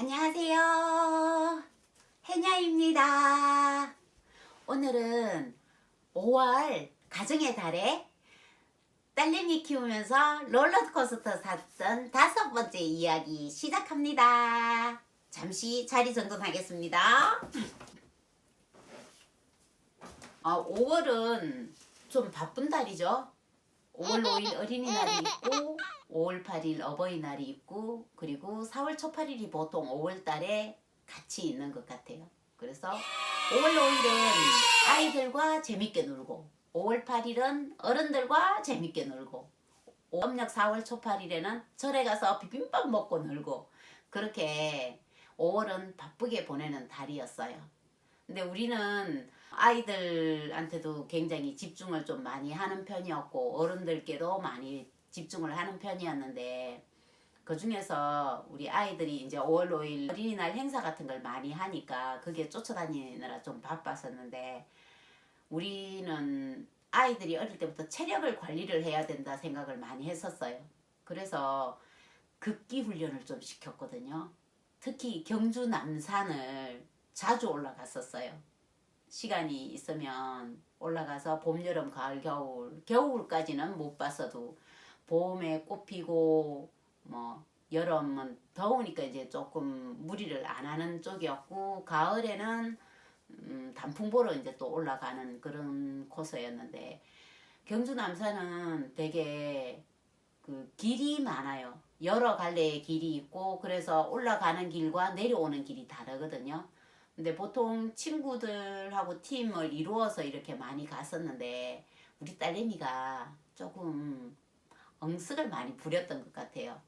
안녕하세요. 해녀입니다. 오늘은 5월 가정의 달에 딸내미 키우면서 롤러코스터 탔던 다섯 번째 이야기 시작합니다. 잠시 자리 정돈하겠습니다. 아, 5월은 좀 바쁜 달이죠. 5월 5일 어린이날이 있고 5월 8일 어버이날이 있고 그리고 4월 초 8일이 보통 5월 달에 같이 있는 것 같아요. 그래서 5월 5일은 아이들과 재밌게 놀고 5월 8일은 어른들과 재밌게 놀고 음력 4월 초 8일에는 절에 가서 비빔밥 먹고 놀고 그렇게 5월은 바쁘게 보내는 달이었어요. 근데 우리는 아이들한테도 굉장히 집중을 좀 많이 하는 편이었고 어른들께도 많이 집중을 하는 편이었는데 그 중에서 우리 아이들이 이제 5월 5일 어린이날 행사 같은 걸 많이 하니까 그게 쫓아다니느라 좀 바빴었는데 우리는 아이들이 어릴 때부터 체력을 관리를 해야 된다 생각을 많이 했었어요. 그래서 급기 훈련을 좀 시켰거든요. 특히 경주 남산을 자주 올라갔었어요. 시간이 있으면 올라가서 봄, 여름, 가을, 겨울, 겨울까지는 못 봤어도 봄에 꽃 피고 뭐 여름은 더우니까 이제 조금 무리를 안 하는 쪽이었고 가을에는 음, 단풍 보러 이제 또 올라가는 그런 코스였는데 경주 남산은 되게 그 길이 많아요. 여러 갈래의 길이 있고 그래서 올라가는 길과 내려오는 길이 다르거든요. 근데 보통 친구들하고 팀을 이루어서 이렇게 많이 갔었는데 우리 딸내미가 조금 엉석을 많이 부렸던 것 같아요.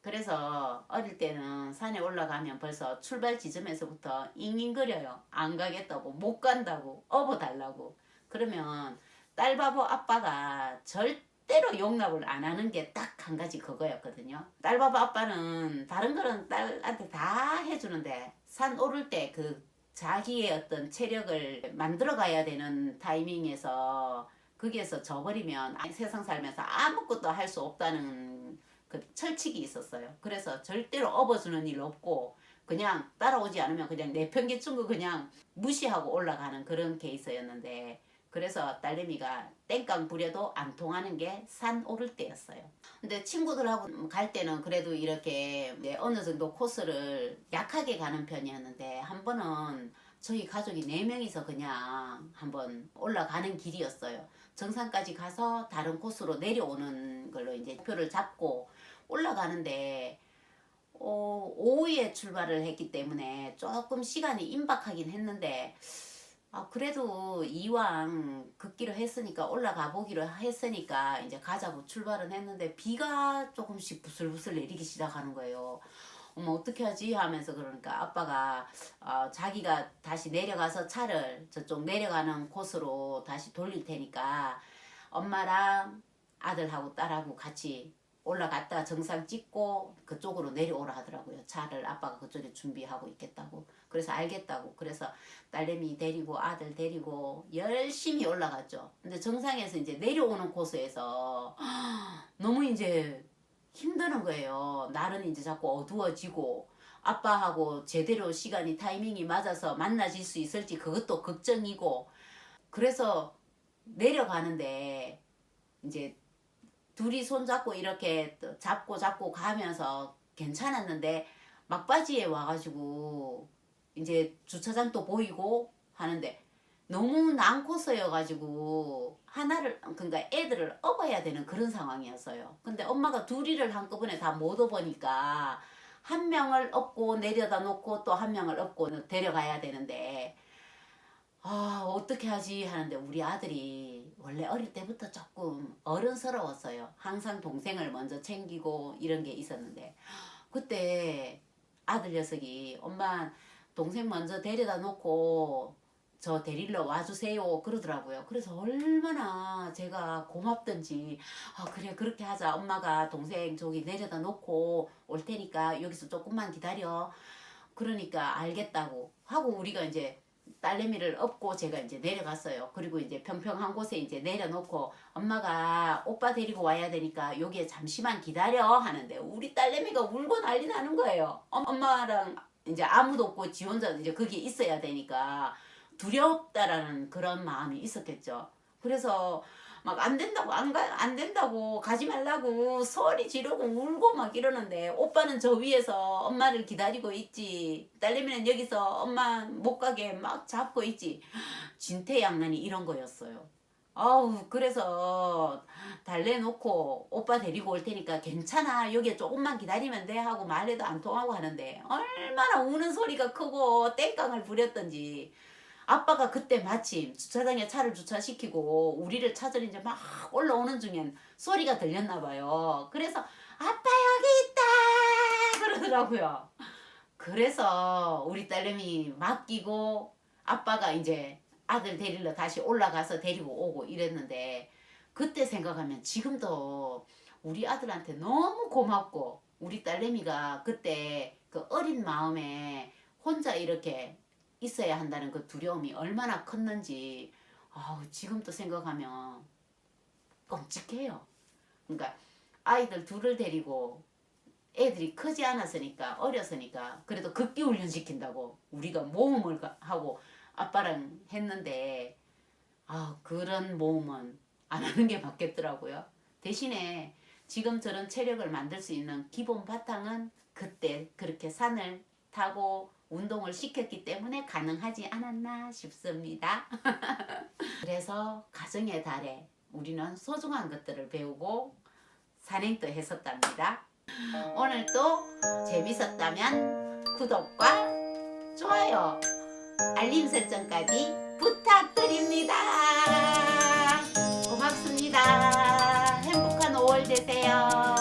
그래서 어릴 때는 산에 올라가면 벌써 출발 지점에서부터 잉잉거려요. 안 가겠다고, 못 간다고, 업어달라고. 그러면 딸바보 아빠가 절대로 용납을 안 하는 게 딱 한 가지 그거였거든요. 딸바보 아빠는 다른 거는 딸한테 다 해주는데 산 오를 때 그 자기의 어떤 체력을 만들어 가야 되는 타이밍에서 거기에서 져버리면 세상 살면서 아무것도 할 수 없다는 그 철칙이 있었어요. 그래서 절대로 업어주는 일 없고 그냥 따라오지 않으면 그냥 내팽개친 거 그냥 무시하고 올라가는 그런 케이스였는데 그래서 딸내미가 땡깡 부려도 안 통하는 게 산 오를 때였어요. 근데 친구들하고 갈 때는 그래도 이렇게 이제 어느 정도 코스를 약하게 가는 편이었는데 한 번은 저희 가족이 네 명이서 그냥 한번 올라가는 길이었어요. 정상까지 가서 다른 코스로 내려오는 걸로 이제 표를 잡고 올라가는데 어, 오후에 출발을 했기 때문에 조금 시간이 임박하긴 했는데 아, 그래도 이왕 걷기로 했으니까 올라가 보기로 했으니까 이제 가자고 출발은 했는데 비가 조금씩 부슬부슬 내리기 시작하는 거예요. 어머 어떻게 하지 하면서 그러니까 아빠가 어, 자기가 다시 내려가서 차를 저쪽 내려가는 코스로 다시 돌릴 테니까 엄마랑 아들하고 딸하고 같이 올라갔다 정상 찍고 그쪽으로 내려오라 하더라고요. 차를 아빠가 그쪽에 준비하고 있겠다고. 그래서 알겠다고. 그래서 딸내미 데리고 아들 데리고 열심히 올라갔죠. 근데 정상에서 이제 내려오는 코스에서 너무 이제 힘드는 거예요. 날은 이제 자꾸 어두워지고 아빠하고 제대로 시간이 타이밍이 맞아서 만나질 수 있을지 그것도 걱정이고 그래서 내려가는데 이제 둘이 손잡고 이렇게 또 잡고 잡고 가면서 괜찮았는데 막바지에 와가지고 이제 주차장도 보이고 하는데 너무 난코스여가지고 하나를 그러니까 애들을 업어야 되는 그런 상황이었어요. 근데 엄마가 둘이를 한꺼번에 다 못 업으니까 한 명을 업고 내려다 놓고 또 한 명을 업고 데려가야 되는데 아 어떻게 하지 하는데 우리 아들이 원래 어릴 때부터 조금 어른스러웠어요. 항상 동생을 먼저 챙기고 이런 게 있었는데 그때 아들 녀석이 엄마 동생 먼저 데려다 놓고 저 데리러 와주세요 그러더라고요. 그래서 얼마나 제가 고맙던지 아 그래 그렇게 하자 엄마가 동생 저기 내려다 놓고 올 테니까 여기서 조금만 기다려 그러니까 알겠다고 하고 우리가 이제 딸내미를 업고 제가 이제 내려갔어요. 그리고 이제 평평한 곳에 이제 내려놓고 엄마가 오빠 데리고 와야 되니까 여기에 잠시만 기다려 하는데 우리 딸내미가 울고 난리 나는 거예요. 엄- 엄마랑 이제 아무도 없고 지 혼자 이제 거기에 있어야 되니까 두렵다라는 그런 마음이 있었겠죠. 그래서 막 안 된다고 안 가 안 된다고 가지 말라고 소리 지르고 울고 막 이러는데 오빠는 저 위에서 엄마를 기다리고 있지 딸내미는 여기서 엄마 못 가게 막 잡고 있지 진퇴양난이 이런 거였어요. 아우 그래서 달래놓고 오빠 데리고 올 테니까 괜찮아 여기에 조금만 기다리면 돼 하고 말해도 안 통하고 하는데 얼마나 우는 소리가 크고 땡깡을 부렸던지 아빠가 그때 마침 주차장에 차를 주차시키고 우리를 찾으러 이제 막 올라오는 중엔 소리가 들렸나 봐요. 그래서 아빠 여기 있다 그러더라고요. 그래서 우리 딸내미 맡기고 아빠가 이제 아들 데리러 다시 올라가서 데리고 오고 이랬는데 그때 생각하면 지금도 우리 아들한테 너무 고맙고 우리 딸내미가 그때 그 어린 마음에 혼자 이렇게 있어야 한다는 그 두려움이 얼마나 컸는지 아우 지금도 생각하면 끔찍해요. 그러니까 아이들 둘을 데리고 애들이 크지 않았으니까 어렸으니까 그래도 극기 훈련 시킨다고 우리가 모험을 가- 하고 아빠랑 했는데 아 그런 모험은 안 하는 게 맞겠더라고요. 대신에 지금 저런 체력을 만들 수 있는 기본 바탕은 그때 그렇게 산을 타고 운동을 시켰기 때문에 가능하지 않았나 싶습니다. 그래서 가정의 달에 우리는 소중한 것들을 배우고 산행도 했었답니다. 오늘도 재밌었다면 구독과 좋아요, 알림 설정까지 부탁드립니다. 고맙습니다. 행복한 5월 되세요.